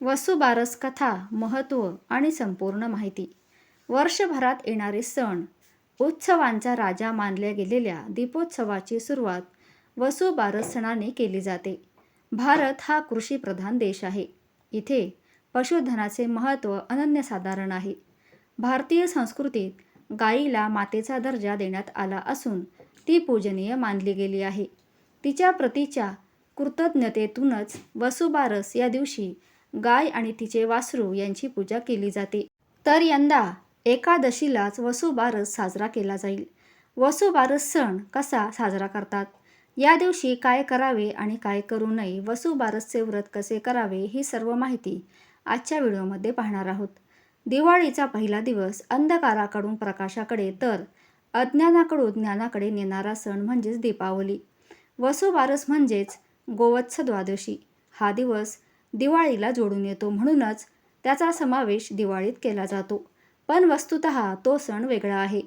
वसुबारस कथा महत्त्व आणि संपूर्ण माहिती. वर्षभरात येणारे सण उत्सवांचा राजा मानल्या गेलेल्या दीपोत्सवाची सुरुवात वसुबारस सणाने केली जाते. भारत हा कृषीप्रधान देश आहे. इथे पशुधनाचे महत्त्व अनन्यसाधारण आहे. भारतीय संस्कृतीत गायीला मातेचा दर्जा देण्यात आला असून ती पूजनीय मानली गेली आहे. तिच्या प्रतीच्या कृतज्ञतेतूनच वसुबारस या दिवशी गाय आणि तिचे वासरू यांची पूजा केली जाते. तर यंदा एकादशीलाच वसुबारस साजरा केला जाईल. वसुबारस सण कसा साजरा करतात? या दिवशी काय करावे आणि काय करू नये वसुबारसचे व्रत कसे करावे ही सर्व माहिती आजच्या व्हिडिओमध्ये पाहणार आहोत. दिवाळीचा पहिला दिवस अंधकाराकडून प्रकाशाकडे तर अज्ञानाकडून ज्ञानाकडे नेणारा सण म्हणजेच दीपावली. वसुबारस म्हणजेच गोवत्स द्वादशी. हा दिवस दिवाळीला जोडून येतो म्हणूनच त्याचा समावेश दिवाळीत केला जातो. पण वस्तुत तो सण वेगळा आहे.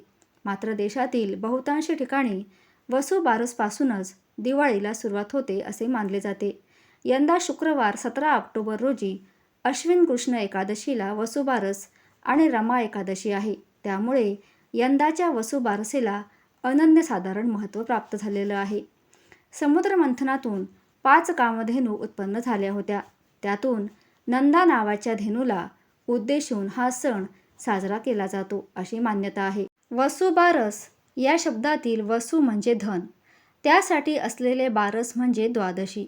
मात्र देशातील बहुतांश ठिकाणी वसुबारसपासूनच दिवाळीला सुरुवात होते असे मानले जाते. यंदा शुक्रवार सतरा ऑक्टोबर रोजी अश्विन कृष्ण एकादशीला वसुबारस आणि रमा एकादशी आहे. त्यामुळे यंदाच्या वसुबारसेला अनन्यसाधारण महत्त्व प्राप्त झालेलं आहे. समुद्रमंथनातून पाच कामधेनू उत्पन्न झाल्या होत्या. त्यातून नंदा नावाच्या धेनूला उद्देशून हा सण साजरा केला जातो अशी मान्यता आहे. वसुबारस या शब्दातील वसु म्हणजे धन. त्यासाठी असलेले बारस म्हणजे द्वादशी.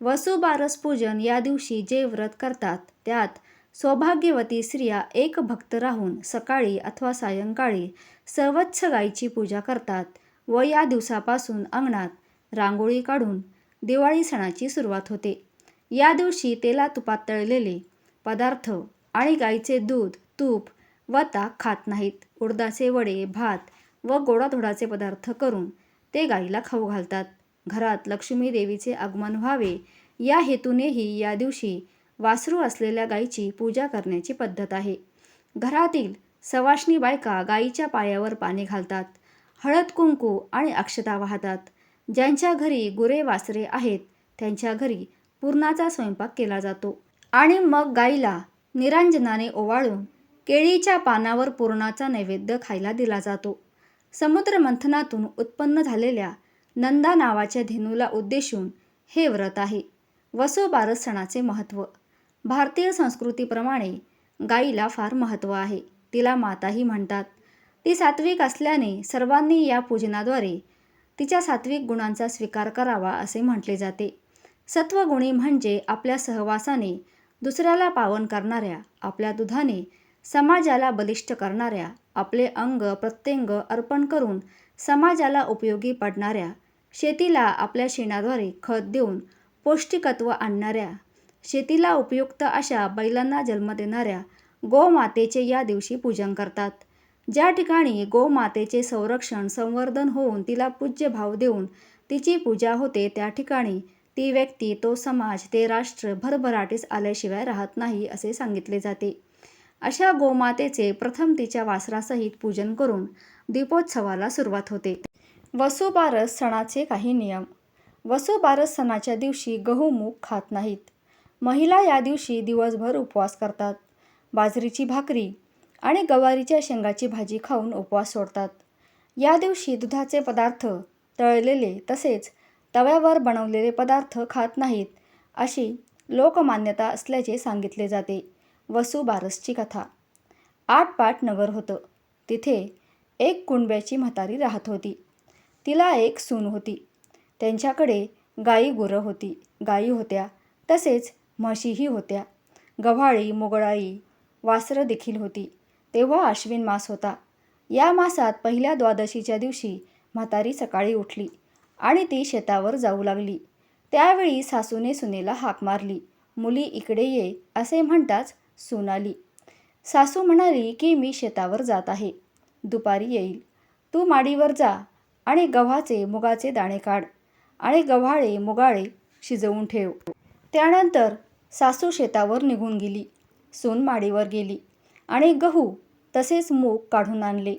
वसुबारस पूजन या दिवशी जे व्रत करतात त्यात सौभाग्यवती स्त्रिया एक भक्त राहून सकाळी अथवा सायंकाळी सर्वच्छ गायीची पूजा करतात व या दिवसापासून अंगणात रांगोळी काढून दिवाळी सणाची सुरुवात होते. या दिवशी तेला तुपात तळलेले पदार्थ आणि गाईचे दूध तूप व ताक खात नाहीत. उडदाचे वडे भात व गोडाधोडाचे पदार्थ करून ते गाईला खाऊ घालतात. घरात लक्ष्मी देवीचे आगमन व्हावे या हेतूनेही या दिवशी वासरू असलेल्या गाईची पूजा करण्याची पद्धत आहे. घरातील सवाष्णी बायका गाईच्या पायावर पाणी घालतात हळद कुंकू आणि अक्षता वाहतात. ज्यांच्या घरी गुरे वासरे आहेत त्यांच्या घरी पुरणाचा स्वयंपाक केला जातो. आणि मग गाईला निरांजनाने ओवाळून केळीच्या पानावर पुरणाचा नैवेद्य खायला दिला जातो. समुद्रमंथनातून उत्पन्न झालेल्या नंदा नावाच्या धेनूला उद्देशून हे व्रत आहे. वसोबारस सणाचे महत्त्व. भारतीय संस्कृतीप्रमाणे गाईला फार महत्त्व आहे. तिला माताही म्हणतात. ती सात्विक असल्याने सर्वांनी या पूजनाद्वारे तिच्या सात्विक गुणांचा स्वीकार करावा असे म्हटले जाते. सत्वगुणी म्हणजे आपल्या सहवासाने दुसऱ्याला पावन करणाऱ्या आपल्या दुधाने समाजाला बलिष्ठ करणाऱ्या आपले अंग प्रत्यंग अर्पण करून समाजाला उपयोगी पडणाऱ्या शेतीला आपल्या शेणाद्वारे खत देऊन पौष्टिकत्व आणणाऱ्या शेतीला उपयुक्त अशा बैलांना जन्म देणाऱ्या गोमातेचे या दिवशी पूजन करतात. ज्या ठिकाणी गोमातेचे संरक्षण संवर्धन होऊन तिला पूज्य भाव देऊन तिची पूजा होते त्या ठिकाणी ती व्यक्ती तो समाज ते राष्ट्र भरभराटीस आल्याशिवाय राहत नाही असे सांगितले जाते. अशा गोमातेचे प्रथम तिच्या वासरासहित पूजन करून दीपोत्सवाला सुरुवात होते. वसुबारस सणाचे काही नियम. वसुबारस सणाच्या दिवशी गहू मूग खात नाहीत. महिला या दिवशी दिवसभर उपवास करतात. बाजरीची भाकरी आणि गवारीच्या शेंगाची भाजी खाऊन उपवास सोडतात. या दिवशी दुधाचे पदार्थ तळलेले तसेच तव्यावर बनवलेले पदार्थ खात नाहीत अशी लोकमान्यता असल्याचे सांगितले जाते. वसुबारसची कथा. आटपाट नगर होतं. तिथे एक कुणब्याची म्हातारी राहत होती. तिला एक सून होती. त्यांच्याकडे गाई गुरं होती. गाई होत्या. तसेच म्हशीही होत्या. गव्हाळी मुगळाई वासरं देखील होती. तेव्हा अश्विन मास होता. या मासात पहिल्या द्वादशीच्या दिवशी म्हातारी सकाळी उठली. आणि ती शेतावर जाऊ लागली. त्यावेळी सासूने सुनेला हाक मारली. मुली इकडे ये असे म्हणताच सून आली सासू म्हणाली की मी शेतावर जात आहे. दुपारी येईल. तू माडीवर जा आणि गव्हाचे मुगाचे दाणे काढ आणि गव्हाळे मुगाळे शिजवून ठेव. त्यानंतर सासू शेतावर निघून गेली. सून माडीवर गेली आणि गहू तसेच मूग काढून आणले.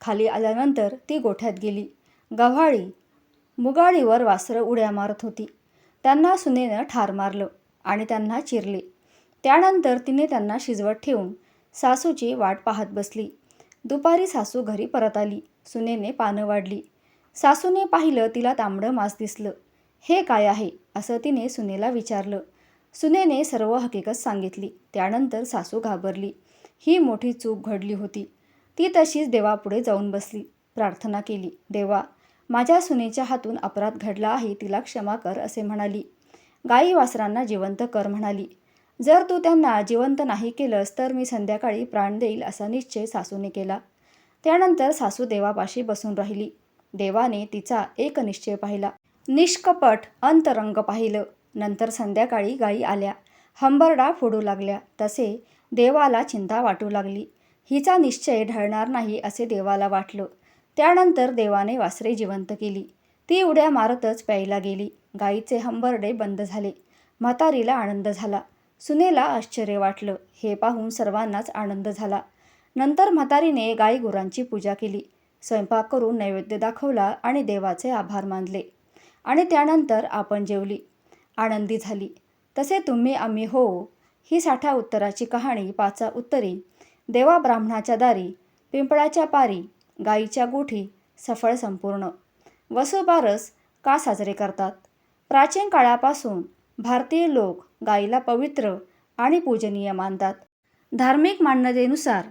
खाली आल्यानंतर ती गोठ्यात गेली. गव्हाळी मुगाळीवर वासरं उड्या मारत होती. त्यांना सुनेनं ठार मारलं आणि त्यांना चिरले. त्यानंतर तिने त्यांना शिजवत ठेवून सासूची वाट पाहत बसली. दुपारी सासू घरी परत आली. सुनेने पानं वाढली. सासूने पाहिलं तिला तांबडं मांस दिसलं. हे काय आहे? असं तिने सुनेला विचारलं. सुनेने सर्व हकीकत सांगितली. त्यानंतर सासू घाबरली. ही मोठी चूक घडली होती. ती तशीच देवापुढे जाऊन बसली. प्रार्थना केली. देवा माझ्या सुनेच्या हातून अपराध घडला आहे तिला क्षमा कर असे म्हणाली. गाई वासरांना जिवंत कर म्हणाली. जर तू त्यांना जिवंत नाही केलंस तर मी संध्याकाळी प्राण देईल असा निश्चय सासूने केला. त्यानंतर सासू देवापाशी बसून राहिली. देवाने तिचा एक निश्चय पाहिला. निष्कपट अंतरंग पाहिलं. नंतर संध्याकाळी गायी आल्या. हंबरडा फोडू लागल्या. तसे देवाला चिंता वाटू लागली. हिचा निश्चय ढळणार नाही असे देवाला वाटलं. त्यानंतर देवाने वासरे जिवंत केली. ती उड्या मारतच प्यायला गेली. गाईचे हंबरडे बंद झाले. म्हातारीला आनंद झाला. सुनेला आश्चर्य वाटलं. हे पाहून सर्वांनाच आनंद झाला. नंतर म्हातारीने गाई गुरांची पूजा केली. स्वयंपाक करून नैवेद्य दाखवला आणि देवाचे आभार मानले. आणि त्यानंतर आपण जेवली. आनंदी झाली. तसे तुम्ही आम्ही हो ही साठा उत्तराची कहाणी पाचा उत्तरी. देवा ब्राह्मणाच्या दारी पिंपळाच्या पारी गाईच्या गोठी सफळ संपूर्ण. वसुबारस का साजरे करतात? प्राचीन काळापासून भारतीय लोक गाईला पवित्र आणि पूजनीय मानतात. धार्मिक मान्यतेनुसार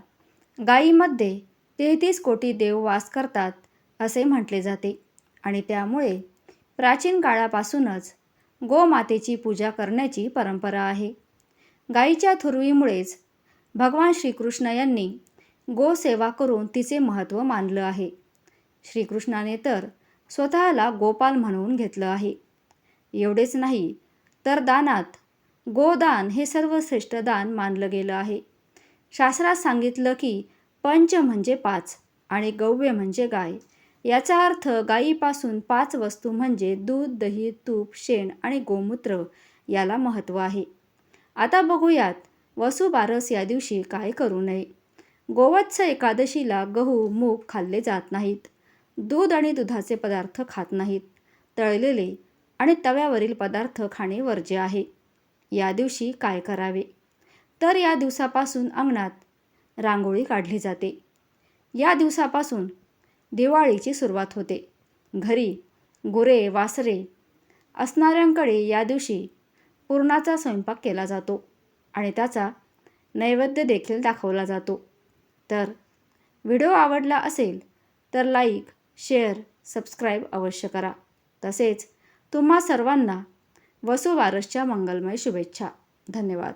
गायीमध्ये तेहतीस कोटी देव वास करतात असे म्हटले जाते आणि त्यामुळे प्राचीन काळापासूनच गोमातेची पूजा करण्याची परंपरा आहे. गाईच्या थुरवीमुळेच भगवान श्रीकृष्ण यांनी गोसेवा करून तिचे महत्त्व मानलं आहे. श्रीकृष्णाने तर स्वतःला गोपाल म्हणून घेतलं आहे. एवढेच नाही तर दानात गोदान हे सर्वश्रेष्ठ दान मानलं गेलं आहे. शास्त्रात सांगितलं की पंच म्हणजे पाच आणि गव्य म्हणजे गाय. याचा अर्थ गायीपासून पाच वस्तू म्हणजे दूध दही तूप शेण आणि गोमूत्र याला महत्त्व आहे. आता बघूयात वसुबारस या दिवशी काय करू नये. गोवत्स एकादशीला गहू मूग खाल्ले जात नाहीत. दूध आणि दुधाचे पदार्थ खात नाहीत. तळलेले आणि तव्यावरील पदार्थ खाणे वर्ज्य आहे. या दिवशी काय करावे? तर या दिवसापासून अंगणात रांगोळी काढली जाते. या दिवसापासून दिवाळीची सुरुवात होते. घरी गुरे वासरे असणाऱ्यांकडे या दिवशी पुरणाचा स्वयंपाक केला जातो आणि त्याचा नैवेद्य देखील दाखवला जातो. तर व्हिडिओ आवडला असेल तर लाईक शेअर सबस्क्राईब अवश्य करा. तसेच तुम्हा सर्वांना वसुवारसच्या मंगलमय शुभेच्छा. धन्यवाद.